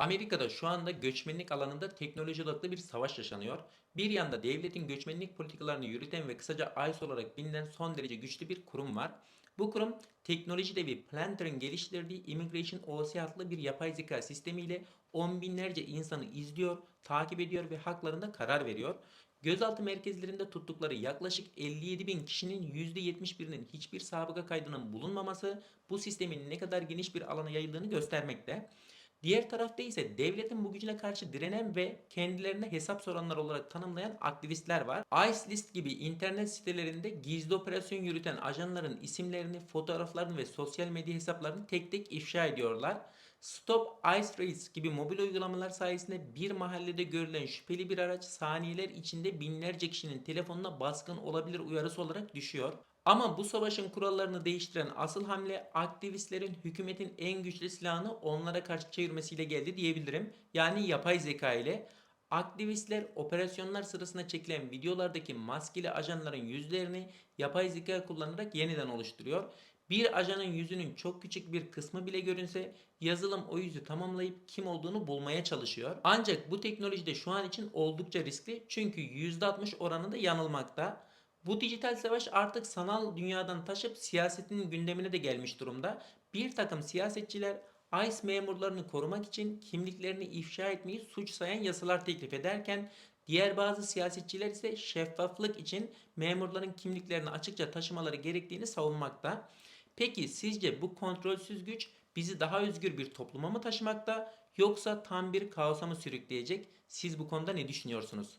Amerika'da şu anda göçmenlik alanında teknoloji odaklı bir savaş yaşanıyor. Bir yanda devletin göçmenlik politikalarını yürüten ve kısaca ICE olarak bilinen son derece güçlü bir kurum var. Bu kurum teknoloji devi Planter'ın geliştirdiği Immigration OC adlı bir yapay zeka sistemiyle on binlerce insanı izliyor, takip ediyor ve haklarında karar veriyor. Gözaltı merkezlerinde tuttukları yaklaşık 57 bin kişinin %71'inin hiçbir sabıka kaydının bulunmaması bu sistemin ne kadar geniş bir alana yayıldığını göstermekte. Diğer tarafta ise devletin bu gücüne karşı direnen ve kendilerine hesap soranlar olarak tanımlayan aktivistler var. ICE List gibi internet sitelerinde gizli operasyon yürüten ajanların isimlerini, fotoğraflarını ve sosyal medya hesaplarını tek tek ifşa ediyorlar. Stop Ice Race gibi mobil uygulamalar sayesinde bir mahallede görülen şüpheli bir araç saniyeler içinde binlerce kişinin telefonuna baskın olabilir uyarısı olarak düşüyor. Ama bu savaşın kurallarını değiştiren asıl hamle aktivistlerin hükümetin en güçlü silahını onlara karşı çevirmesiyle geldi diyebilirim. Yani yapay zeka ile. Aktivistler operasyonlar sırasında çekilen videolardaki maskeli ajanların yüzlerini yapay zeka kullanarak yeniden oluşturuyor. Bir ajanın yüzünün çok küçük bir kısmı bile görünse yazılım o yüzü tamamlayıp kim olduğunu bulmaya çalışıyor. Ancak bu teknolojide şu an için oldukça riskli çünkü %60 oranında yanılmakta. Bu dijital savaş artık sanal dünyadan taşıp siyasetin gündemine de gelmiş durumda. Bir takım siyasetçiler ICE memurlarını korumak için kimliklerini ifşa etmeyi suç sayan yasalar teklif ederken diğer bazı siyasetçiler ise şeffaflık için memurların kimliklerini açıkça taşımaları gerektiğini savunmakta. Peki sizce bu kontrolsüz güç bizi daha özgür bir topluma mı taşımakta yoksa tam bir kaosa mı sürükleyecek? Siz bu konuda ne düşünüyorsunuz?